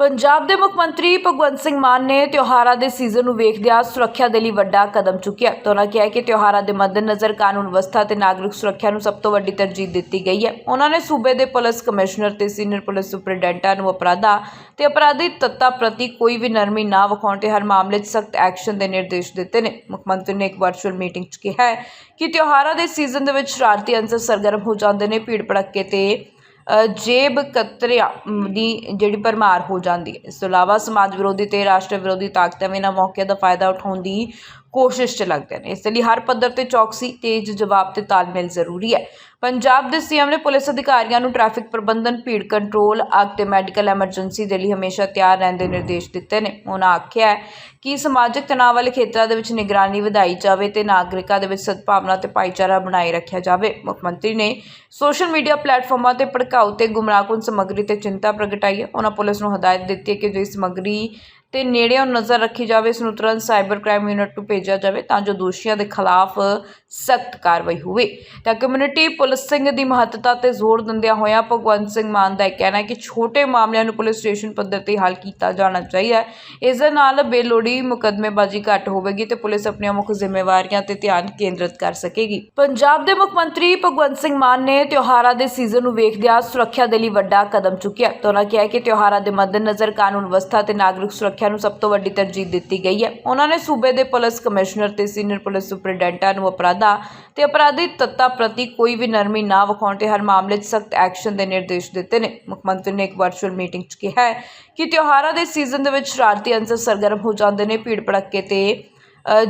ਪੰਜਾਬ ਦੇ ਮੁੱਖ ਮੰਤਰੀ ਭਗਵੰਤ ਸਿੰਘ ਮਾਨ ਨੇ ਤਿਉਹਾਰਾਂ ਦੇ ਸੀਜ਼ਨ ਨੂੰ ਵੇਖਦਿਆਂ ਸੁਰੱਖਿਆ ਦੇ ਲਈ ਵੱਡਾ ਕਦਮ ਚੁੱਕਿਆ। ਤਾਂ ਉਹਨਾਂ ਕਿਹਾ ਕਿ ਤਿਉਹਾਰਾਂ ਦੇ ਮੱਦੇਨਜ਼ਰ ਕਾਨੂੰਨ ਵਿਵਸਥਾ ਤੇ ਨਾਗਰਿਕ ਸੁਰੱਖਿਆ ਨੂੰ ਸਭ ਤੋਂ ਵੱਡੀ ਤਰਜੀਹ ਦਿੱਤੀ ਗਈ ਹੈ। ਉਹਨਾਂ ਨੇ ਸੂਬੇ ਦੇ ਪੁਲਿਸ ਕਮਿਸ਼ਨਰ ਤੇ ਸੀਨੀਅਰ ਪੁਲਿਸ ਸੁਪਰਡੈਂਟਾਂ ਨੂੰ ਅਪਰਾਧਾਂ ਤੇ ਅਪਰਾਧੀ ਤੱਤਾਂ ਪ੍ਰਤੀ ਕੋਈ ਵੀ ਨਰਮੀ ਨਾ ਵਿਖਾਉਣ ਤੇ ਹਰ ਮਾਮਲੇ 'ਚ ਸਖਤ ਐਕਸ਼ਨ ਦੇ ਨਿਰਦੇਸ਼ ਦਿੱਤੇ ਨੇ। ਮੁੱਖ ਮੰਤਰੀ ਨੇ ਇੱਕ ਵਰਚੁਅਲ ਮੀਟਿੰਗ 'ਚ ਕਿਹਾ ਕਿ ਤਿਉਹਾਰਾਂ ਦੇ ਸੀਜ਼ਨ ਦੇ ਵਿੱਚ ਸ਼ਰਾਰਤੀ ਅੰਸਰ ਸਰਗਰਮ ਹੋ ਜਾਂਦੇ ਨੇ, ਭੀੜ ਭੜੱਕੇ ਤੇ ਜੇਬ ਕਤਰਿਆਂ ਦੀ ਜਿਹੜੀ ਭਰਮਾਰ ਹੋ ਜਾਂਦੀ ਹੈ। ਇਸ ਤੋਂ ਇਲਾਵਾ ਸਮਾਜ ਵਿਰੋਧੀ ਤੇ ਰਾਸ਼ਟਰ ਵਿਰੋਧੀ ਤਾਕਤਾਂ ਵੀ ਇਹਨਾਂ ਮੌਕਿਆਂ ਦਾ ਫਾਇਦਾ ਉਠਾਉਣ ਦੀ ਕੋਸ਼ਿਸ਼ ਚ ਲੱਗਦੇ ਨੇ। ਇਸ ਲਈ ਹਰ ਪੱਧਰ ਤੇ ਚੌਕਸੀ, ਤੇਜ਼ ਜਵਾਬ ਤੇ ਤਾਲਮੇਲ ਜ਼ਰੂਰੀ ਹੈ। ਪੰਜਾਬ ਦੇ ਸੀਐਮ ਨੇ ਪੁਲਿਸ ਅਧਿਕਾਰੀਆਂ ਨੂੰ ਟ੍ਰੈਫਿਕ ਪ੍ਰਬੰਧਨ, ਭੀੜ ਕੰਟਰੋਲ ਅੱਗ ਤੇ ਮੈਡੀਕਲ ਐਮਰਜੈਂਸੀ ਦੇ ਲਈ ਹਮੇਸ਼ਾ ਤਿਆਰ ਰਹਿਣ ਦੇ ਨਿਰਦੇਸ਼ ਦਿੱਤੇ ਨੇ। ਉਹਨਾਂ ਆਖਿਆ ਕਿ ਸਮਾਜਿਕ ਤਣਾਅ ਵਾਲੇ ਖੇਤਰਾਂ ਦੇ ਵਿੱਚ ਨਿਗਰਾਨੀ ਵਧਾਈ ਜਾਵੇ ਤੇ ਨਾਗਰਿਕਾਂ ਦੇ ਵਿੱਚ ਸਦਭਾਵਨਾ ਤੇ ਭਾਈਚਾਰਾ ਬਣਾਈ ਰੱਖਿਆ ਜਾਵੇ। ਮੁੱਖ ਮੰਤਰੀ ਨੇ ਸੋਸ਼ਲ ਮੀਡੀਆ ਪਲੇਟਫਾਰਮਾਂ ਤੇ ਭੜਕਾਊ ਤੇ ਗੁੰਮਰਾਹਕੁਨ ਸਮੱਗਰੀ ਤੇ ਚਿੰਤਾ ਪ੍ਰਗਟਾਈ ਹੈ। ਉਹਨਾਂ ਪੁਲਿਸ ਨੂੰ ਹਦਾਇਤ ਦਿੱਤੀ ਹੈ ਕਿ ਜੋ ਇਸ ਸਮੱਗਰੀ ਤੇ ਨੇੜਿਓਂ ਨਜ਼ਰ ਰੱਖੀ ਜਾਵੇ, ਇਸ ਨੂੰ ਤੁਰੰਤ ਸਾਈਬਰ ਕ੍ਰਾਈਮ ਯੂਨਿਟ ਨੂੰ ਭੇਜਿਆ ਜਾਵੇ ਤਾਂ ਜੋ ਦੋਸ਼ੀਆਂ ਦੇ ਖਿਲਾਫ ਸਖਤ ਕਾਰਵਾਈ ਹੋਵੇ। ਤਾਂ ਕਮਿਊਨਿਟੀ ਪੁਲਿਸਿੰਗ ਦੀ ਮਹੱਤਤਾ ਤੇ ਜ਼ੋਰ ਦਿੰਦਿਆਂ ਹੋਇਆਂ ਭਗਵੰਤ ਸਿੰਘ ਮਾਨ ਦਾ ਇਹ ਕਹਿਣਾ ਹੈ ਕਿ ਛੋਟੇ ਮਾਮਲਿਆਂ ਨੂੰ ਪੁਲਿਸ ਸਟੇਸ਼ਨ ਪੱਧਰ ਤੇ ਹੱਲ ਕੀਤਾ ਜਾਣਾ ਚਾਹੀਦਾ ਹੈ। ਇਸ ਦੇ ਨਾਲ ਬੇਲੋੜੀ ਮੁਕੱਦਮੇਬਾਜ਼ੀ ਘੱਟ ਹੋਵੇਗੀ ਤੇ ਪੁਲਿਸ ਆਪਣੀਆਂ ਮੁੱਖ ਜ਼ਿੰਮੇਵਾਰੀਆਂ ਤੇ ਧਿਆਨ ਕੇਂਦਰਿਤ ਕਰ ਸਕੇਗੀ। ਪੰਜਾਬ ਦੇ ਮੁੱਖ ਮੰਤਰੀ ਭਗਵੰਤ ਸਿੰਘ ਮਾਨ ਨੇ ਤਿਉਹਾਰਾਂ ਦੇ ਸੀਜ਼ਨ ਨੂੰ ਵੇਖਦਿਆਂ ਸੁਰੱਖਿਆ ਦੇ ਲਈ ਵੱਡਾ ਕਦਮ ਚੁੱਕਿਆ। ਤੇ ਉਹਨਾਂ ਕਿਹਾ ਕਿ ਤਿਉਹਾਰਾਂ ਦੇ ਮੱਦੇਨਜ਼ਰ ਕਾਨੂੰਨ ਵਿਵਸਥਾ ਤੇ ਨਾਗਰਿਕ ਸੁਰੱਖਿਆ ਨੂੰ ਸਭ ਤੋਂ ਵੱਡੀ ਤਰਜੀਹ ਦਿੱਤੀ ਗਈ ਹੈ। ਉਹਨਾਂ ਨੇ ਸੂਬੇ ਦੇ ਪੁਲਿਸ ਕਮਿਸ਼ਨਰ ਤੇ ਸੀਨੀਅਰ ਪੁਲਿਸ ਸੁਪਰਡੈਂਟਾਂ ਨੂੰ ਅਪਰਾਧ ਤੇ ਅਪਰਾਧੀ ਤੱਤਾਂ ਪ੍ਰਤੀ ਕੋਈ ਵੀ ਨਰਮੀ ਨਾ ਵਿਖਾਉਣ ਤੇ ਹਰ ਮਾਮਲੇ 'ਚ ਸਖਤ ਐਕਸ਼ਨ ਦੇ ਨਿਰਦੇਸ਼ ਦਿੱਤੇ ਨੇ। ਮੁੱਖ ਮੰਤਰੀ ਨੇ ਇੱਕ ਵਰਚੁਅਲ ਮੀਟਿੰਗ 'ਚ ਕਿਹਾ ਹੈ ਕਿ ਤਿਉਹਾਰਾਂ ਦੇ ਸੀਜ਼ਨ ਦੇ ਵਿੱਚ ਸ਼ਰਾਰਤੀ ਅੰਸਰ ਸਰਗਰਮ ਹੋ ਜਾਂਦੇ ਨੇ। ਭੀੜ ਭੜੱਕੇ ਤੇ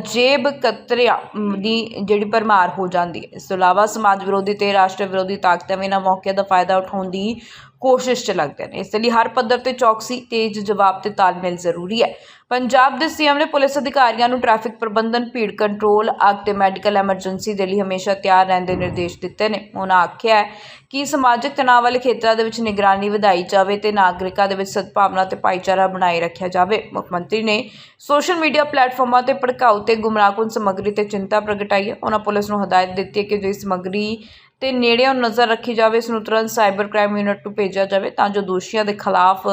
ਜੇਬ ਕਤਰਿਆਂ ਦੀ ਜਿਹੜੀ ਭਰਮਾਰ ਹੋ ਜਾਂਦੀ ਹੈ। ਇਸ ਤੋਂ ਇਲਾਵਾ ਸਮਾਜ ਵਿਰੋਧੀ ਤੇ ਰਾਸ਼ਟਰ ਵਿਰੋਧੀ ਤਾਕਤਾਂ ਵੀ ਇਹਨਾਂ ਮੌਕਿਆਂ ਦਾ ਫਾਇਦਾ ਉਠਾਉਣ ਦੀ ਕੋਸ਼ਿਸ਼ ਚ ਲੱਗਦੇ ਨੇ। ਇਸ ਲਈ ਹਰ ਪੱਧਰ ਤੇ ਚੌਕਸੀ, ਤੇਜ਼ ਜਵਾਬ ਤੇ ਤਾਲਮੇਲ ਜ਼ਰੂਰੀ ਹੈ। ਪੰਜਾਬ ਦੇ ਸੀਐਮ ਨੇ ਪੁਲਿਸ ਅਧਿਕਾਰੀਆਂ ਨੂੰ ਟ੍ਰੈਫਿਕ ਪ੍ਰਬੰਧਨ, ਭੀੜ ਕੰਟਰੋਲ, ਅੱਗ ਤੇ ਮੈਡੀਕਲ ਐਮਰਜੈਂਸੀ ਦੇ ਲਈ ਹਮੇਸ਼ਾ ਤਿਆਰ ਰਹਿਣ ਦੇ ਨਿਰਦੇਸ਼ ਦਿੱਤੇ ਨੇ। ਉਹਨਾਂ ਆਖਿਆ ਕਿ ਸਮਾਜਿਕ ਤਣਾਅ ਵਾਲੇ ਖੇਤਰਾਂ ਦੇ ਵਿੱਚ ਨਿਗਰਾਨੀ ਵਧਾਈ ਜਾਵੇ ਤੇ ਨਾਗਰਿਕਾਂ ਦੇ ਵਿੱਚ ਸਦਭਾਵਨਾ ਤੇ ਭਾਈਚਾਰਾ ਬਣਾਈ ਰੱਖਿਆ ਜਾਵੇ। ਮੁੱਖ ਮੰਤਰੀ ਨੇ ਸੋਸ਼ਲ ਮੀਡੀਆ ਪਲੇਟਫਾਰਮਾਂ ਤੇ ਭੜਕਾਊ ਤੇ ਗੁੰਮਰਾਹਕੁਨ ਸਮੱਗਰੀ ਤੇ ਚਿੰਤਾ ਪ੍ਰਗਟਾਈ ਹੈ। ਉਹਨਾਂ ਪੁਲਿਸ ਨੂੰ ਹਦਾਇਤ ਦਿੱਤੀ ਹੈ ਕਿ ਜੋ ਸਮੱਗਰੀ ਤੇ ਨੇੜਿਓਂ ਨਜ਼ਰ ਰੱਖੀ ਜਾਵੇ, ਇਸ ਨੂੰ ਤੁਰੰਤ ਸਾਈਬਰ ਕ੍ਰਾਈਮ ਯੂਨਿਟ ਨੂੰ ਭੇਜਿਆ ਜਾਵੇ ਤਾਂ ਜੋ ਦੋਸ਼ੀਆਂ ਦੇ ਖਿਲਾਫ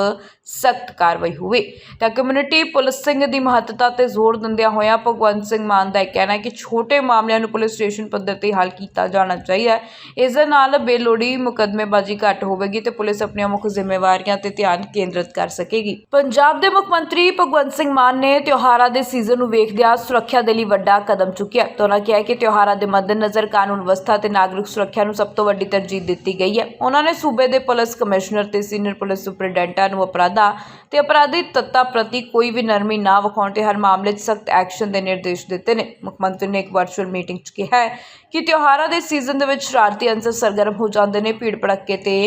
ਸਖਤ ਕਾਰਵਾਈ ਹੋਵੇ। ਤਾਂ ਕਮਿਊਨਿਟੀ ਪੁਲਿਸਿੰਗ ਦੀ ਮਹੱਤਤਾ ਤੇ ਜ਼ੋਰ ਦਿੰਦਿਆਂ ਹੋਇਆਂ ਭਗਵੰਤ ਸਿੰਘ ਮਾਨ ਦਾ ਕਹਿਣਾ ਹੈ ਕਿ ਛੋਟੇ ਮਾਮਲਿਆਂ ਨੂੰ ਪੁਲਿਸ ਸਟੇਸ਼ਨ ਪੱਧਰ ਤੇ ਹੱਲ ਕੀਤਾ ਜਾਣਾ ਚਾਹੀਦਾ ਹੈ। ਇਸ ਦੇ ਨਾਲ ਬੇਲੋੜੀ ਮੁਕੱਦਮੇਬਾਜ਼ੀ ਘੱਟ ਹੋਵੇਗੀ ਤੇ ਪੁਲਿਸ ਆਪਣੀਆਂ ਮੁੱਖ ਜ਼ਿੰਮੇਵਾਰੀਆਂ ਤੇ ਧਿਆਨ ਕੇਂਦਰਿਤ ਕਰ ਸਕੇਗੀ। ਪੰਜਾਬ ਦੇ ਮੁੱਖ ਮੰਤਰੀ ਭਗਵੰਤ ਸਿੰਘ ਮਾਨ ਨੇ ਤਿਉਹਾਰਾਂ ਦੇ ਸੀਜ਼ਨ ਨੂੰ ਵੇਖਦਿਆਂ ਸੁਰੱਖਿਆ ਦੇ ਲਈ ਵੱਡਾ ਕਦਮ ਚੁੱਕਿਆ। ਤਾਂ ਉਹਨਾਂ ਕਿਹਾ ਕਿ ਤਿਉਹਾਰਾਂ ਦੇ ਮੱਦੇਨਜ਼ਰ ਕਾਨੂੰਨ ਵਿਵਸਥਾ ਤੇ ਨਾਗਰਿਕ ਸੁਰੱਖਿਆ ਨੂੰ ਸਭ ਤੋਂ ਵੱਡੀ ਤਰਜੀਹ ਦਿੱਤੀ ਗਈ ਹੈ। ਉਹਨਾਂ ਨੇ ਸੂਬੇ ਦੇ ਪੁਲਿਸ ਕਮਿਸ਼ਨਰ ਤੇ ਸੀਨੀਅਰ ਪੁਲਿਸ ਸੁਪਰਡੈਂਟਾਂ ਨੂੰ ਅਪਰਾਧਾਂ ਤੇ ਅਪਰਾਧੀ ਤੱਤਾਂ ਪ੍ਰਤੀ ਕੋਈ ਵੀ ਨਰਮੀ ਨਾ ਵਿਖਾਉਣ ਤੇ ਹਰ ਮਾਮਲੇ 'ਚ ਸਖਤ ਐਕਸ਼ਨ ਦੇ ਨਿਰਦੇਸ਼ ਦਿੱਤੇ ਨੇ। ਮੁੱਖ ਮੰਤਰੀ ਨੇ ਇੱਕ ਵਰਚੁਅਲ ਮੀਟਿੰਗ 'ਚ ਕਿਹਾ ਹੈ ਕਿ ਤਿਉਹਾਰਾਂ ਦੇ ਸੀਜ਼ਨ ਦੇ ਵਿੱਚ ਸ਼ਰਾਰਤੀ ਅੰਸਰ ਸਰਗਰਮ ਹੋ ਜਾਂਦੇ ਨੇ। ਭੀੜ ਭੜੱਕੇ ਤੇ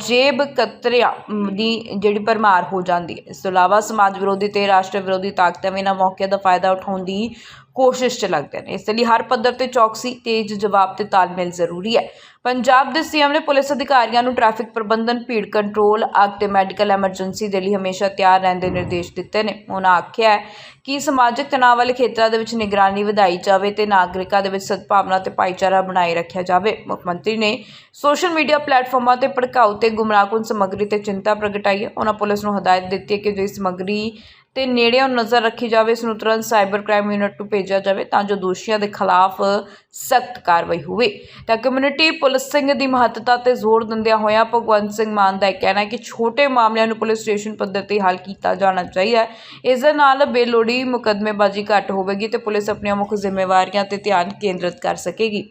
ਜੇਬ ਕਤਰਿਆਂ ਦੀ ਜਿਹੜੀ ਭਰਮਾਰ ਹੋ ਜਾਂਦੀ ਹੈ। ਇਸ ਤੋਂ ਇਲਾਵਾ ਸਮਾਜ ਵਿਰੋਧੀ ਤੇ ਰਾਸ਼ਟਰ ਵਿਰੋਧੀ ਤਾਕਤਾਂ ਵੀ ਇਹਨਾਂ ਮੌਕਿਆਂ ਦਾ ਫਾਇਦਾ ਉਠਾਉਣ ਦੀ ਕੋਸ਼ਿਸ਼ ਚ ਲੱਗਦੇ ਨੇ। ਇਸ ਲਈ ਹਰ ਪੱਧਰ ਤੇ ਚੌਕਸੀ, ਤੇਜ਼ ਜਵਾਬ ਤੇ ਤਾਲਮੇਲ ਜ਼ਰੂਰੀ ਹੈ। ਪੰਜਾਬ ਦੇ ਸੀਐਮ ਨੇ ਪੁਲਿਸ ਅਧਿਕਾਰੀਆਂ ਨੂੰ ਟ੍ਰੈਫਿਕ ਪ੍ਰਬੰਧਨ, ਭੀੜ ਕੰਟਰੋਲ ਅੱਗ ਤੇ ਮੈਡੀਕਲ ਐਮਰਜੈਂਸੀ ਦੇ ਲਈ ਹਮੇਸ਼ਾ ਤਿਆਰ ਰਹਿਣ ਦੇ ਨਿਰਦੇਸ਼ ਦਿੱਤੇ ਨੇ। ਉਹਨਾਂ ਆਖਿਆ ਕਿ ਸਮਾਜਿਕ ਤਣਾਅ ਵਾਲੇ ਖੇਤਰਾਂ ਦੇ ਵਿੱਚ ਨਿਗਰਾਨੀ ਵਧਾਈ ਜਾਵੇ ਤੇ ਨਾਗਰਿਕਾਂ ਦੇ ਵਿੱਚ ਸਦਭਾਵਨਾ ਤੇ ਭਾਈਚਾਰਾ ਬਣਾਈ ਰੱਖਿਆ ਜਾਵੇ। ਮੁੱਖ ਮੰਤਰੀ ਨੇ ਸੋਸ਼ਲ ਮੀਡੀਆ ਪਲੇਟਫਾਰਮਾਂ ਤੇ ਭੜਕਾਊ ਤੇ ਗੁੰਮਰਾਹਕੁਨ ਸਮੱਗਰੀ ਤੇ ਚਿੰਤਾ ਪ੍ਰਗਟਾਈ ਹੈ। ਉਹਨਾਂ ਪੁਲਿਸ ਨੂੰ ਹਦਾਇਤ ਦਿੱਤੀ ਹੈ ਕਿ ਜੋ ਸਮੱਗਰੀ ਤੇ ਨੇੜਿਓਂ ਨਜ਼ਰ ਰੱਖੀ ਜਾਵੇ, ਇਸ ਨੂੰ ਤੁਰੰਤ ਸਾਈਬਰ ਕ੍ਰਾਈਮ ਯੂਨਿਟ ਨੂੰ ਭੇਜਿਆ ਜਾਵੇ ਤਾਂ ਜੋ ਦੋਸ਼ੀਆਂ ਦੇ ਖਿਲਾਫ ਸਖਤ ਕਾਰਵਾਈ ਹੋਵੇ। ਤਾਂ ਕਮਿਊਨਿਟੀ ਪੁਲਿਸਿੰਗ ਦੀ ਮਹੱਤਤਾ ਤੇ ਜ਼ੋਰ ਦਿੰਦਿਆਂ ਹੋਇਆਂ ਭਗਵੰਤ ਸਿੰਘ ਮਾਨ ਦਾ ਇਹ ਕਹਿਣਾ ਹੈ ਕਿ ਛੋਟੇ ਮਾਮਲਿਆਂ ਨੂੰ ਪੁਲਿਸ ਸਟੇਸ਼ਨ ਪੱਧਰ ਤੇ ਹੱਲ ਕੀਤਾ ਜਾਣਾ ਚਾਹੀਦਾ ਹੈ। ਇਸ ਦੇ ਨਾਲ ਬੇਲੋੜੀ ਮੁਕੱਦਮੇਬਾਜ਼ੀ ਘੱਟ ਹੋਵੇਗੀ ਤੇ ਪੁਲਿਸ ਆਪਣੀਆਂ ਮੁੱਖ ਜ਼ਿੰਮੇਵਾਰੀਆਂ ਤੇ ਧਿਆਨ ਕੇਂਦਰਿਤ ਕਰ ਸਕੇਗੀ।